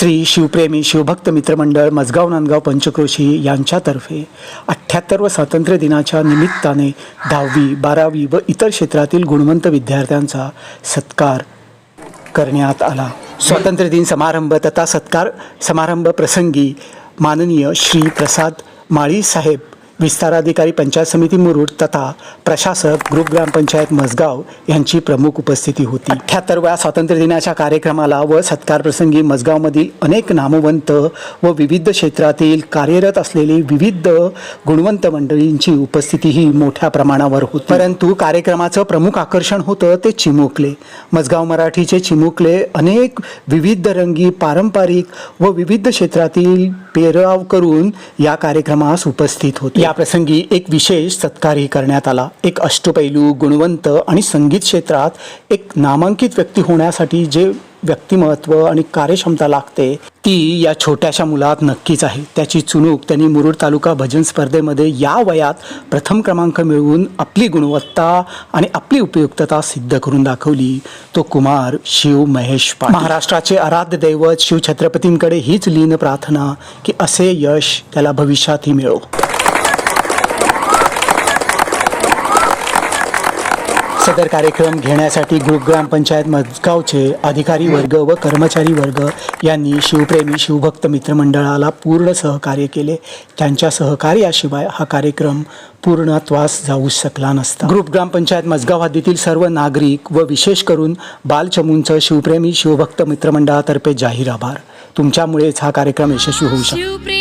श्री शिवप्रेमी शिवभक्त मित्रमंडळ मजगाव नांदगाव पंचक्रोशी यांच्यातर्फे अठ्ठ्याहत्तर व स्वातंत्र्य दिनाच्या निमित्ताने दहावी बारावी व इतर क्षेत्रातील गुणवंत विद्यार्थ्यांचा सत्कार करण्यात आला. स्वातंत्र्य दिन समारंभ तथा सत्कार समारंभ प्रसंगी माननीय श्री प्रसाद माळी साहेब विस्ताराधिकारी पंचायत समिती मुरुड तथा प्रशासक ग्रुप ग्रामपंचायत मसगाव यांची प्रमुख उपस्थिती होती. अठ्ठ्याहत्तरव्या स्वातंत्र्य दिनाच्या कार्यक्रमाला व सत्कार प्रसंगी मसगावमधील अनेक नामवंत व विविध क्षेत्रातील कार्यरत असलेली विविध गुणवंत मंडळींची उपस्थितीही मोठ्या प्रमाणावर होती. परंतु कार्यक्रमाचं प्रमुख आकर्षण होतं ते चिमुकले. मसगाव मराठीचे चिमुकले अनेक विविध रंगी पारंपरिक व विविध क्षेत्रातील पेराव करून या कार्यक्रमास उपस्थित होते. याप्रसंगी एक विशेष सत्कारही करण्यात आला. एक अष्टपैलू गुणवंत आणि संगीत क्षेत्रात एक नामांकित व्यक्ती होण्यासाठी जे व्यक्तिमत्व आणि कार्यक्षमता लागते ती या छोट्याशा मुलात नक्कीच आहे. त्याची चुणूक त्यांनी मुरुड तालुका भजन स्पर्धेमध्ये या वयात प्रथम क्रमांक मिळवून आपली गुणवत्ता आणि आपली उपयुक्तता सिद्ध करून दाखवली. तो कुमार शिव महेश पाटील. महाराष्ट्राचे आराध्य दैवत शिव छत्रपतींकडे हीच लीन प्रार्थना की असे यश त्याला भविष्यातही मिळो. सदर कार्यक्रम घेण्यासाठी ग्रुप ग्रामपंचायत मजगावचे अधिकारी वर्ग व कर्मचारी वर्ग यांनी शिवप्रेमी शिवभक्त मित्रमंडळाला पूर्ण सहकार्य केले. त्यांच्या सहकार्याशिवाय हा कार्यक्रम पूर्णत्वास जाऊ शकला नसता. ग्रुप ग्रामपंचायत मजगाव हद्दीतील सर्व नागरिक व विशेष करून बालचमूंचं शिवप्रेमी शिवभक्त मित्रमंडळातर्फे जाहीर आभार. तुमच्यामुळेच हा कार्यक्रम यशस्वी होऊ शकतो.